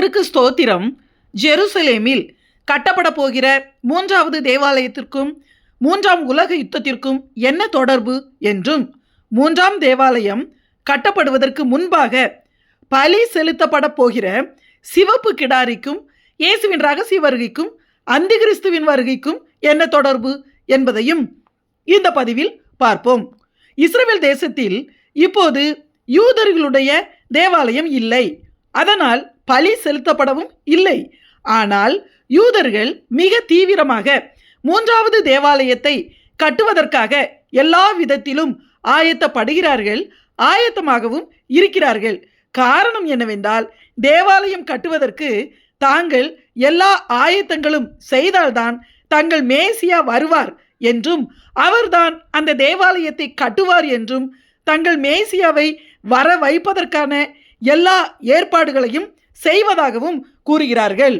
கர்த்தருக்கு ஸ்தோத்திரம். ஜெருசலேமில் கட்டப்பட போகிற மூன்றாவது தேவாலயத்திற்கும் மூன்றாம் உலக யுத்தத்திற்கும் என்ன தொடர்பு என்றும் மூன்றாம் தேவாலயம் கட்டப்படுவதற்கு முன்பாக பலி செலுத்தப்பட போகிற சிவப்பு கிடாரிக்கும் இயேசுவின் ரகசிய வருகைக்கும் அந்திகிறிஸ்துவின் வருகைக்கும் என்ன தொடர்பு என்பதையும் இந்த பதிவில் பார்ப்போம். இஸ்ரேல் தேசத்தில் இப்போது யூதர்களுடைய தேவாலயம் இல்லை. அதனால் பலி செலுத்தப்படவும் இல்லை. ஆனால் யூதர்கள் மிக தீவிரமாக மூன்றாவது தேவாலயத்தை கட்டுவதற்காக எல்லா விதத்திலும் ஆயத்தப்படுகிறார்கள் ஆயத்தமாகவும் இருக்கிறார்கள். காரணம் என்னவென்றால் தேவாலயம் கட்டுவதற்கு தாங்கள் எல்லா ஆயத்தங்களும் செய்தால்தான் தங்கள் மேசியா வருவார் என்றும் அவர்தான் அந்த தேவாலயத்தை கட்டுவார் என்றும் தங்கள் மேசியாவை வர வைப்பதற்கான எல்லா ஏற்பாடுகளையும் செய்வதாகவும் கூறுகிறார்கள்.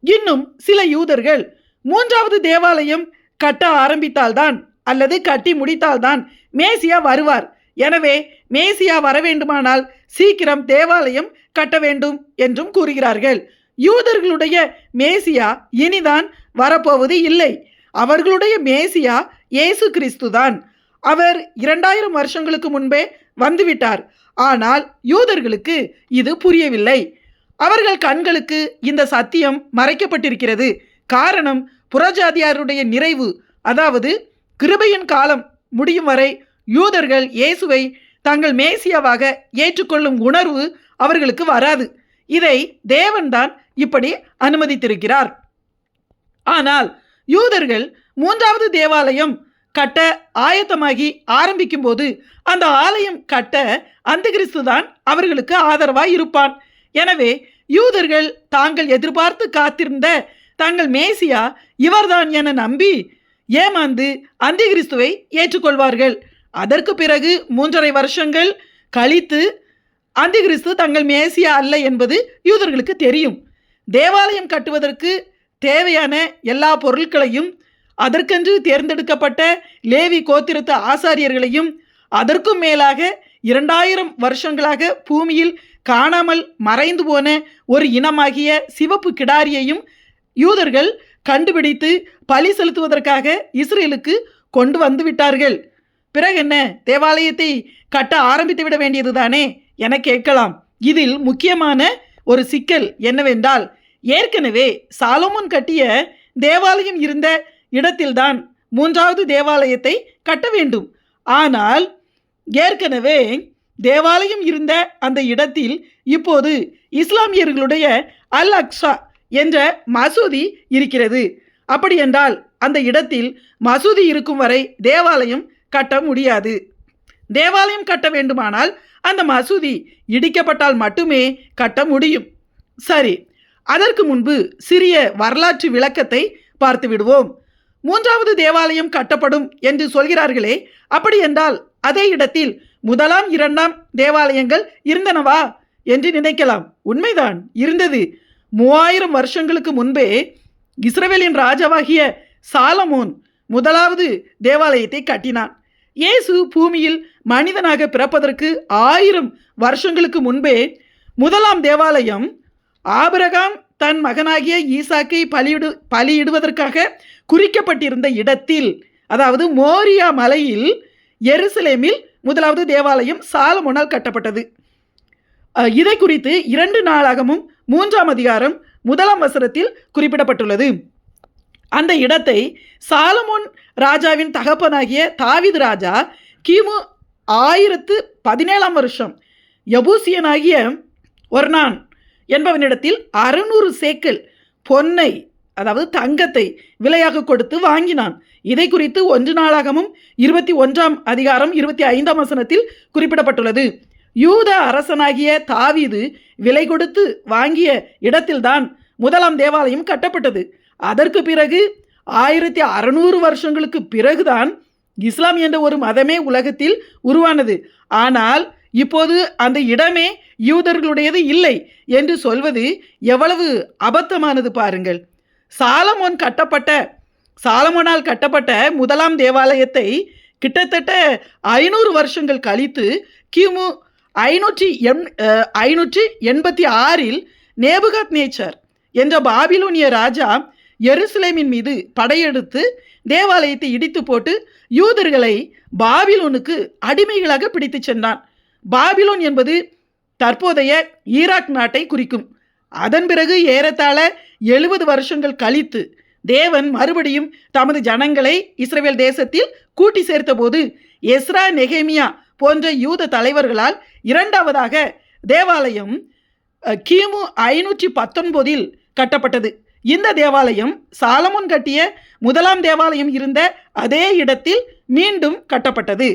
இன்னும் சில யூதர்கள் மூன்றாவது தேவாலயம் கட்ட ஆரம்பித்தால்தான் அல்லது கட்டி முடித்தால்தான் மேசியா வருவார். எனவே மேசியா வர வேண்டுமானால் சீக்கிரம் தேவாலயம் கட்ட வேண்டும் என்றும் கூறுகிறார்கள். யூதர்களுடைய மேசியா இனிதான் வரப்போவது இல்லை. அவர்களுடைய மேசியா இயேசு கிறிஸ்துதான். அவர் இரண்டாயிரம் வருஷங்களுக்கு முன்பே வந்துவிட்டார். ஆனால் யூதர்களுக்கு இது புரியவில்லை. அவர்கள் கண்களுக்கு இந்த சத்தியம் மறைக்கப்பட்டிருக்கிறது. காரணம் புறஜாதியாருடைய நிறைவு. அதாவது கிருபையின் காலம் முடியும் வரை யூதர்கள் இயேசுவை தங்கள் மேசியாவாக ஏற்றுக்கொள்ளும் உணர்வு அவர்களுக்கு வராது. இதை தேவன்தான் இப்படி அனுமதித்திருக்கிறார். ஆனால் யூதர்கள் மூன்றாவது தேவாலயம் கட்ட ஆயத்தமாகி ஆரம்பிக்கும் போது அந்த ஆலயம் கட்ட அந்த கிறிஸ்து தான் அவர்களுக்கு ஆதரவாய் இருப்பான் எனவே யூதர்கள் தாங்கள் எதிர்பார்த்து காத்திருந்த தங்கள் மேசியா இவர்தான் என நம்பி ஏமாந்து அந்த கிறிஸ்துவை ஏற்றுக்கொள்வார்கள். அதற்கு பிறகு மூன்றரை வருஷங்கள் கழித்து அந்த கிறிஸ்து தங்கள் மேசியா அல்ல என்பது யூதர்களுக்கு தெரியும். தேவாலயம் கட்டுவதற்கு தேவையான எல்லா பொருட்களையும் அதற்கென்று தேர்ந்தெடுக்கப்பட்ட லேவி கோத்திரத்து ஆசாரியர்களையும் அதற்கும் மேலாக இரண்டாயிரம் வருஷங்களாக பூமியில் காணாமல் மறைந்து போன ஒரு இனமாகிய சிவப்பு கிடாரியையும் யூதர்கள் கண்டுபிடித்து பலி செலுத்துவதற்காக இஸ்ரேலுக்கு கொண்டு வந்து விட்டார்கள். பிறகு என்ன? தேவாலயத்தை கட்ட ஆரம்பித்து விட வேண்டியதுதானே என கேட்கலாம். இதில் முக்கியமான ஒரு சிக்கல் என்னவென்றால் ஏற்கனவே சாலமோன் கட்டிய தேவாலயம் இருந்த இடத்தில்தான் மூன்றாவது தேவாலயத்தை கட்ட வேண்டும். ஆனால் ஏற்கனவே தேவாலயம் இருந்த அந்த இடத்தில் இப்போது இஸ்லாமியர்களுடைய அல் அக்ஸா என்ற மசூதி இருக்கிறது. அப்படியென்றால் அந்த இடத்தில் மசூதி இருக்கும் வரை தேவாலயம் கட்ட முடியாது. தேவாலயம் கட்ட வேண்டுமானால் அந்த மசூதி இடிக்கப்பட்டால் மட்டுமே கட்ட முடியும். சரி அதற்கு முன்பு சிறிய வரலாற்று விளக்கத்தை பார்த்து விடுவோம் மூன்றாவது தேவாலயம் கட்டப்படும் என்று சொல்கிறார்களே அப்படி என்றால் அதே இடத்தில் முதலாம் இரண்டாம் தேவாலயங்கள் இருந்தனவா என்று நினைக்கலாம். உண்மைதான் இருந்தது. மூவாயிரம் வருஷங்களுக்கு முன்பே இஸ்ரவேலின் ராஜாவாகிய சாலமோன் முதலாவது தேவாலயத்தை கட்டினான். இயேசு பூமியில் மனிதனாக பிறப்பதற்கு ஆயிரம் வருஷங்களுக்கு முன்பே முதலாம் தேவாலயம் ஆபிரகாம் தன் மகனாகிய ஈசாக்கை பலியிடு பலியிடுவதற்காக குறிக்கப்பட்டிருந்த இடத்தில் அதாவது மோரியா மலையில் எருசலேமில் முதலாவது தேவாலயம் சாலமோனால் கட்டப்பட்டது. இதை குறித்து இரண்டு நாளாகமும் மூன்றாம் அதிகாரம் முதலாம் வசனத்தில் குறிப்பிடப்பட்டுள்ளது. அந்த இடத்தை சாலமோன் ராஜாவின் தகப்பனாகிய தாவித் ராஜா கிமு ஆயிரத்து பதினேழாம் வருஷம் யபூசியனாகிய ஒர்னான் என்பவனிடத்தில் அறுநூறு சேக்கல் பொன்னை அதாவது தங்கத்தை விலையாக கொடுத்து வாங்கினான். இதை குறித்து ஒன்று நாளாகமும் இருபத்தி ஒன்றாம் அதிகாரம் இருபத்தி ஐந்தாம் வசனத்தில் குறிப்பிடப்பட்டுள்ளது. யூத அரசனாகிய தாவீது விலை கொடுத்து வாங்கிய இடத்தில்தான் முதலாம் தேவாலயம் கட்டப்பட்டது. அதற்கு பிறகு ஆயிரத்தி அறநூறு வருஷங்களுக்கு பிறகுதான் இஸ்லாம் என்ற ஒரு மதமே உலகத்தில் உருவானது. ஆனால் இப்போது அந்த இடமே யூதர்களுடையது இல்லை என்று சொல்வது எவ்வளவு அபத்தமானது பாருங்கள். சாலமோன் கட்டப்பட்ட சாலமோனால் கட்டப்பட்ட முதலாம் தேவாலயத்தை கிட்டத்தட்ட ஐநூறு வருஷங்கள் கழித்து கிமு ஐநூற்றி எண் ஐநூற்றி எண்பத்தி ஆறில் நேபுகாத் நேச்சர் என்ற பாபிலோனிய ராஜா எருசலேமின் மீது படையெடுத்து தேவாலயத்தை இடித்து போட்டு யூதர்களை பாபிலோனுக்கு அடிமைகளாக பிடித்து சென்றான். பாபிலோன் என்பது தற்போதைய ஈராக் நாட்டை குறிக்கும். அதன் பிறகு ஏறத்தாழ எழுபது வருஷங்கள் கழித்து தேவன் மறுபடியும் தமது ஜனங்களை இஸ்ரேல் தேசத்தில் கூட்டி சேர்த்தபோது எஸ்ரா நெகேமியா போன்ற யூத தலைவர்களால் இரண்டாவதாக தேவாலயம் கிமு ஐநூற்றி பத்தொன்பதில் கட்டப்பட்டது. இந்த தேவாலயம் சாலமுன் கட்டிய முதலாம் தேவாலயம் இருந்த அதே இடத்தில் மீண்டும் கட்டப்பட்டது.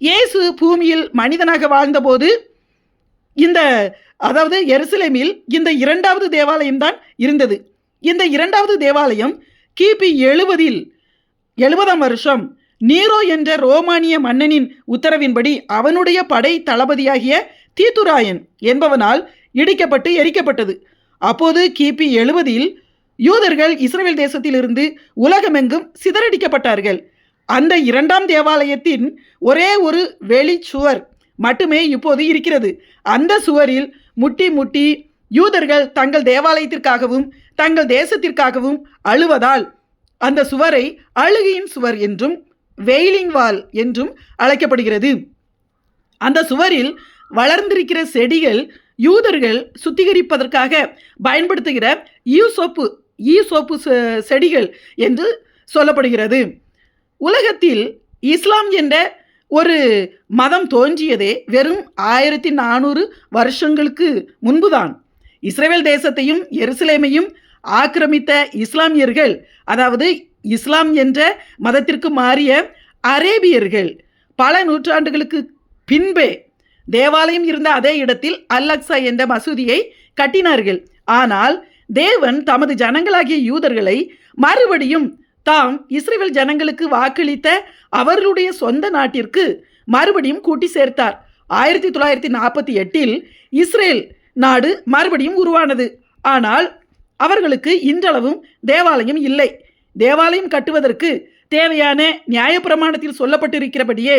இயேசு பூமியில் மனிதனாக வாழ்ந்தபோது இந்த அதாவது எருசலேமில் இந்த இரண்டாவது தேவாலயம் தான் இருந்தது. இந்த இரண்டாவது தேவாலயம் கிபி எழுபதில் எழுபதாம் வருஷம் நீரோ என்ற ரோமானிய மன்னனின் உத்தரவின்படி அவனுடைய படை தளபதியாகிய தீத்துராயன் என்பவனால் இடிக்கப்பட்டு எரிக்கப்பட்டது. அப்போது கிபி எழுபதில் யூதர்கள் இஸ்ரேல் தேசத்திலிருந்து உலகமெங்கும் சிதறடிக்கப்பட்டார்கள். அந்த இரண்டாம் தேவாலயத்தின் ஒரே ஒரு வெளிச்சுவர் மட்டுமே இப்போது இருக்கிறது. அந்த சுவரில் முட்டி முட்டி யூதர்கள் தங்கள் தேவாலயத்திற்காகவும் தங்கள் தேசத்திற்காகவும் அழுவதால் அந்த சுவரை அழுகையின் சுவர் என்றும் வெயிலிங் வால் என்றும் அழைக்கப்படுகிறது. அந்த சுவரில் வளர்ந்திருக்கிற செடிகள் யூதர்கள் சுத்திகரிப்பதற்காக பயன்படுத்துகிற ஈசோப்பு ஈசோப்பு செ- செடிகள் என்று சொல்லப்படுகிறது. உலகத்தில் இஸ்லாம் என்ற ஒரு மதம் தோன்றியதே வெறும் ஆயிரத்தி நானூறு வருஷங்களுக்கு முன்புதான். இஸ்ரேல் தேசத்தையும் எருசலேமையும் ஆக்கிரமித்த இஸ்லாமியர்கள் அதாவது இஸ்லாம் என்ற மதத்திற்கு மாறிய அரேபியர்கள் பல நூற்றாண்டுகளுக்கு பின்பே தேவாலயம் இருந்த அதே இடத்தில் அல்லக்ஸா என்ற மசூதியை கட்டினார்கள். ஆனால் தேவன் தமது ஜனங்களாகிய யூதர்களை மறுபடியும் தாம் இஸ்ரேல் ஜனங்களுக்கு வாக்களித்த அவர்களுடைய சொந்த நாட்டிற்கு மறுபடியும் கூட்டி சேர்த்தார். ஆயிரத்தி தொள்ளாயிரத்தி நாற்பத்தி எட்டில் இஸ்ரேல் நாடு மறுபடியும் உருவானது. ஆனால் அவர்களுக்கு இன்றளவும் தேவாலயம் இல்லை. தேவாலயம் கட்டுவதற்கு தேவையான நியாயப்பிரமாணத்தில் சொல்லப்பட்டிருக்கிறபடியே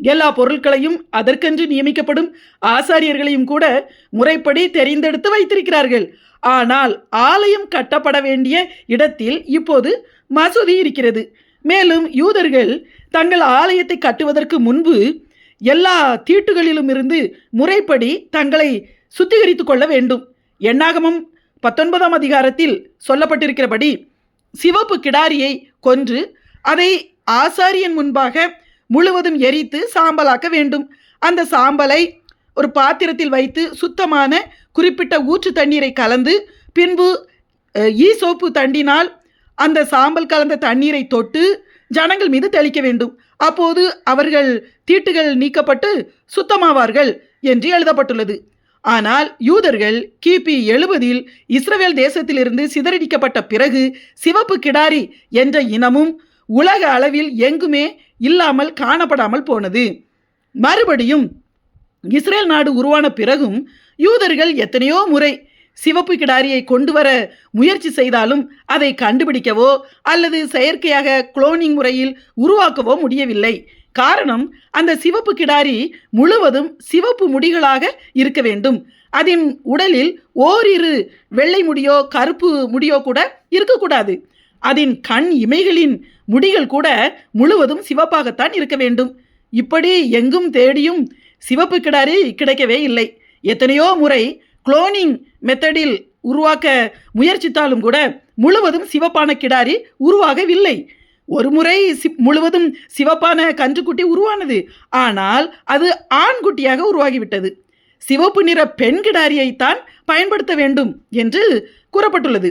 எல்லா பொருட்களையும் அதற்கென்று நியமிக்கப்படும் ஆசாரியர்களையும் கூட முறைப்படி தெரிந்தெடுத்து வைத்திருக்கிறார்கள். ஆனால் ஆலயம் கட்டப்பட வேண்டிய இடத்தில் இப்போது மசூதி இருக்கிறது. மேலும் யூதர்கள் தங்கள் ஆலயத்தை கட்டுவதற்கு முன்பு எல்லா தீட்டுகளிலும் இருந்து முறைப்படி தங்களை சுத்திகரித்து கொள்ள வேண்டும். எண்ணாகமும் பத்தொன்பதாம் அதிகாரத்தில் சொல்லப்பட்டிருக்கிறபடி சிவப்பு கிடாரியை கொன்று அதை ஆசாரியன் முன்பாக முழுவதும் எரித்து சாம்பலாக்க வேண்டும். அந்த சாம்பலை ஒரு பாத்திரத்தில் வைத்து சுத்தமான குறிப்பிட்ட ஊற்று தண்ணீரை கலந்து பின்பு ஈசோப்பு தண்டினால் அந்த சாம்பல் கலந்த தண்ணீரை தொட்டு ஜனங்கள் மீது தெளிக்க வேண்டும். அப்போது அவர்கள் தீட்டுகள் நீக்கப்பட்டு சுத்தமாவார்கள் என்று எழுதப்பட்டுள்ளது. ஆனால் யூதர்கள் கிபி எழுபதில் இஸ்ரவேல் தேசத்திலிருந்து சிதறடிக்கப்பட்ட பிறகு சிவப்பு கிடாரி என்ற இனமும் உலக அளவில் எங்குமே இல்லாமல் காணப்படாமல் போனது. மறுபடியும் இஸ்ரேல் நாடு உருவான பிறகும் யூதர்கள் எத்தனையோ முறை சிவப்பு கிடாரியை கொண்டு வர முயற்சி செய்தாலும் அதை கண்டுபிடிக்கவோ அல்லது செயற்கையாக குளோனிங் முறையில் உருவாக்கவோ முடியவில்லை. காரணம் அந்த சிவப்பு கிடாரி முழுவதும் சிவப்பு முடிகளாக இருக்க வேண்டும். அதன் உடலில் ஓரிரு வெள்ளை முடியோ கருப்பு முடியோ கூட இருக்கக்கூடாது. அதன் கண் இமைகளின் முடிகள் கூட முழுவதும் சிவப்பாகத்தான் இருக்க வேண்டும். இப்படி எங்கும் தேடியும் சிவப்பு கிடாரி கிடைக்கவே இல்லை. எத்தனையோ முறை குளோனிங் மெத்தடில் உருவாக்க முயற்சித்தாலும் கூட முழுவதும் சிவப்பான கிடாரி உருவாகவில்லை. ஒரு முறை சி முழுவதும் சிவப்பான கன்றுக்குட்டி உருவானது. ஆனால் அது ஆண்குட்டியாக உருவாகிவிட்டது. சிவப்பு நிற பெண் கிடாரியைத்தான் பயன்படுத்த வேண்டும் என்று கூறப்பட்டுள்ளது.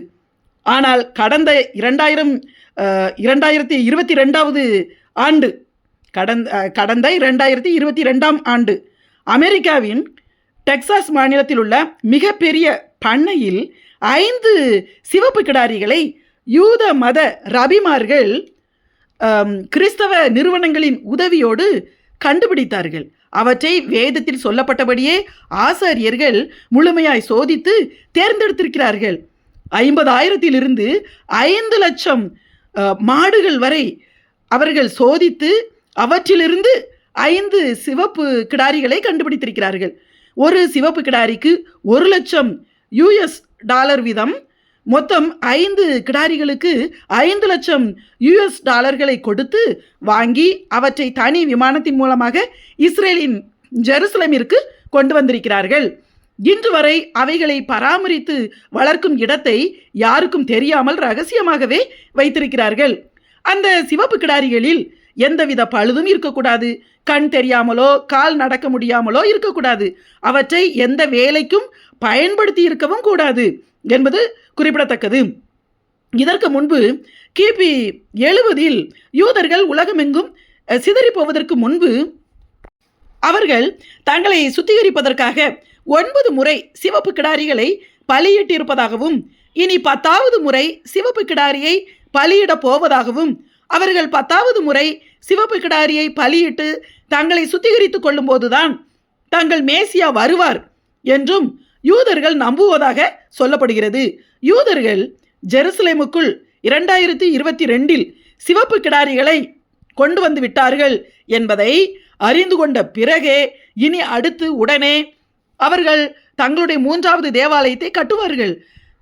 ஆனால் கடந்த இரண்டாயிரம் இரண்டாயிரத்தி இருபத்தி ரெண்டாவது ஆண்டு கடந்த கடந்த இரண்டாயிரத்தி இருபத்தி ரெண்டாம் ஆண்டு அமெரிக்காவின் டெக்சாஸ் மாநிலத்தில் உள்ள மிகப்பெரிய பண்ணையில் ஐந்து சிவப்பு கிடாரிகளை யூத மத ரபிமார்கள் கிறிஸ்தவ நிறுவனங்களின் உதவியோடு கண்டுபிடித்தார்கள். அவற்றை வேதத்தில் சொல்லப்பட்டபடியே ஆசாரியர்கள் முழுமையாய் சோதித்து தேர்ந்தெடுத்திருக்கிறார்கள். ஐம்பதாயிரத்திலிருந்து ஐந்து லட்சம் மாடுகள் வரை அவர்கள் சோதித்து அவற்றிலிருந்து ஐந்து சிவப்பு கிடாரிகளை கண்டுபிடித்திருக்கிறார்கள். ஒரு சிவப்பு கிடாரிக்கு ஒரு லட்சம் யூஎஸ் டாலர் வீதம். மொத்தம் ஐந்து கிடாரிகளுக்கு ஐந்து லட்சம் யுஎஸ் டாலர்களை கொடுத்து வாங்கி அவற்றை தனி விமானத்தின் மூலமாக இஸ்ரேலின் ஜெருசலமிற்கு கொண்டு வந்திருக்கிறார்கள். இன்று வரை அவைகளை பராமரித்து வளர்க்கும் இடத்தை யாருக்கும் தெரியாமல் ரகசியமாகவே வைத்திருக்கிறார்கள். அந்த சிவப்பு கிடாரிகளில் எந்தவித பழுதும் இருக்கக்கூடாது. கண் தெரியாமலோ கால் நடக்க முடியாமலோ இருக்கக்கூடாது. அவற்றை எந்த வேலைக்கும் பயன்படுத்தி இருக்கவும் கூடாது என்பது குறிப்பிடத்தக்கது. இதற்கு முன்பு கிபி எழுபதில் யூதர்கள் உலகமெங்கும் சிதறி சிதறிப் போவதற்கு முன்பு அவர்கள் தங்களை சுத்திகரிப்பதற்காக ஒன்பது முறை சிவப்பு கிடாரிகளை பலியிட்டிருப்பதாகவும் இனி பத்தாவது முறை சிவப்பு கிடாரியை பலியிடப் போவதாகவும் அவர்கள் பத்தாவது முறை சிவப்பு கிடாரியை பலியிட்டு தங்களை சுத்திகரித்துக் கொள்ளும்போதுதான் தங்கள் மேசியா வருவார் என்றும் யூதர்கள் நம்புவதாக சொல்லப்படுகிறது. யூதர்கள் ஜெருசலேமுக்குள் இரண்டாயிரத்தி இருபத்தி ரெண்டில் சிவப்பு கிடாரிகளை கொண்டு வந்து விட்டார்கள் என்பதை அறிந்து கொண்ட பிறகே இனி அடுத்து உடனே அவர்கள் தங்களுடைய மூன்றாவது தேவாலயத்தை கட்டுவார்கள்.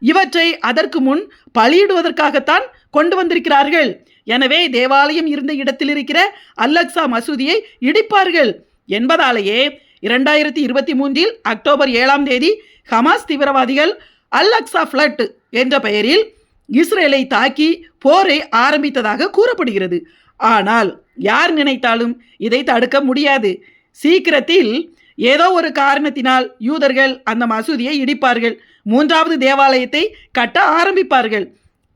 இவற்றை அதற்கு முன் பலியிடுவதற்காகத்தான் கொண்டு வந்திருக்கிறார்கள். எனவே தேவாலயம் இருந்த இடத்தில் இருக்கிற அல்லக்சா மசூதியை இடிப்பார்கள். என்பதாலேயே இரண்டாயிரத்தி இருபத்தி மூன்றில் அக்டோபர் ஏழாம் தேதி ஹமாஸ் தீவிரவாதிகள் அல் அக்ஸா ஃப்ளட் என்ற பெயரில் இஸ்ரேலை தாக்கி போரை ஆரம்பித்ததாக கூறப்படுகிறது. ஆனால் யார் நினைத்தாலும் இதை தடுக்க முடியாது. சீக்கிரத்தில் ஏதோ ஒரு காரணத்தினால் யூதர்கள் அந்த மசூதியை இடிப்பார்கள். மூன்றாவது தேவாலயத்தை கட்ட ஆரம்பிப்பார்கள்.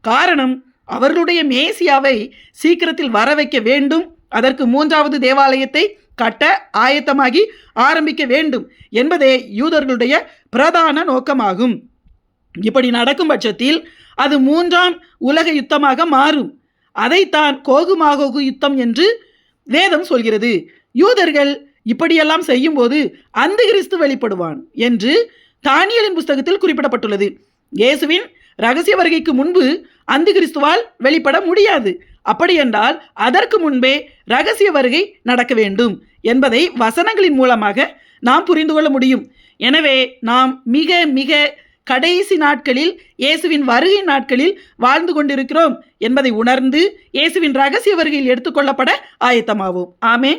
காரணம் அவர்களுடைய மேசியாவை சீக்கிரத்தில் வர வைக்க வேண்டும். அதற்கு மூன்றாவது தேவாலயத்தை கட்ட ஆயத்தமாகி ஆரம்பிக்க வேண்டும் என்பதே யூதர்களுடைய பிரதான நோக்கமாகும். இப்படி நடக்கும் பட்சத்தில் அது மூன்றாம் உலக யுத்தமாக மாறும். அதைத்தான் கோகுமாகோகு யுத்தம் என்று வேதம் சொல்கிறது. யூதர்கள் இப்படியெல்லாம் செய்யும்போது அந்த கிறிஸ்து வெளிப்படுவான் என்று தானியலின் புஸ்தகத்தில் குறிப்பிடப்பட்டுள்ளது. இயேசுவின் ரகசிய வருகைக்கு முன்பு அந்த கிறிஸ்துவால் வெளிப்பட முடியாது. அப்படியென்றால் அதற்கு முன்பே ரகசிய வருகை நடக்க வேண்டும் என்பதை வசனங்களின் மூலமாக நாம் புரிந்து கொள்ள முடியும். எனவே நாம் மிக மிக கடைசி நாட்களில் இயேசுவின் வருகை நாட்களில் வாழ்ந்து கொண்டிருக்கிறோம் என்பதை உணர்ந்து இயேசுவின் ரகசிய வருகையில் எடுத்துக்கொள்ளப்பட ஆயத்தமாவோம். ஆமே